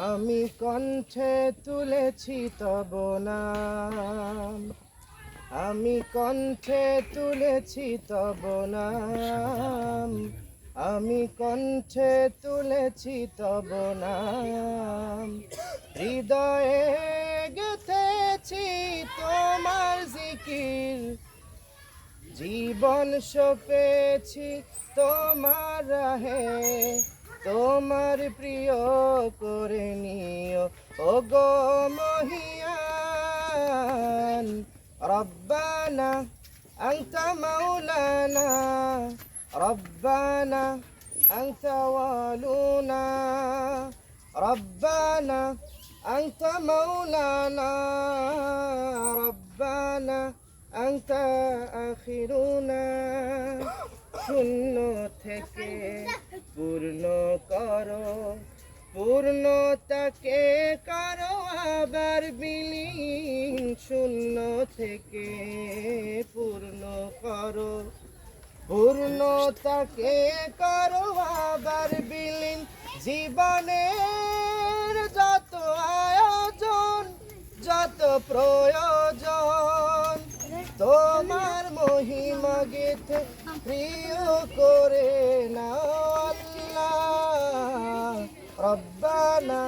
আমি কণ্ঠে তুলেছি তব নাম। আমি কণ্ঠে তুলেছি তব নাম। আমি কণ্ঠে তুলেছি তব নাম। হৃদয়ে গেথেছি তোমার জিকির। জীবন সপেছি তোমার রাহে। তোমার প্রিয় করে নিও ও গো মহিয়ান রব্বানা أنت مولانا ربنا أنت والونا ربنا أنت مولانا ربنا أنت آخرنا শূন্য থেকে পূর্ণ করো, পূর্ণতাকে করো, আবার বিলীন শূন্য থেকে পূর্ণ করো। পূর্ণতাকে করো, আবার বিলীন জীবনের যত আয়োজন, যত প্রয়োজন। তোমার মহিমা গেথে প্রিয় করে না আল্লাহ রব্বানা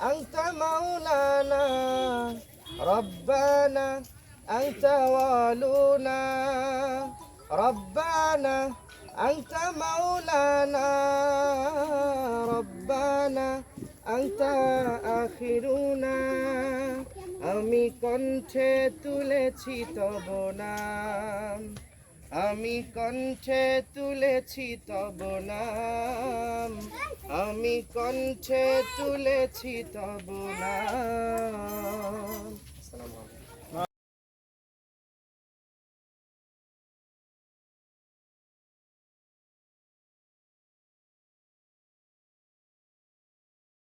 أنت مولانا ربنا أنت والونا ربنا أنت مولانا ربنا أنت آخرنا আমি কণ্ঠে তুলেছি তব নাম আমি কণ্ঠে তুলেছি তব নাম আমি কণ্ঠে তুলেছি তব আলাইকুম।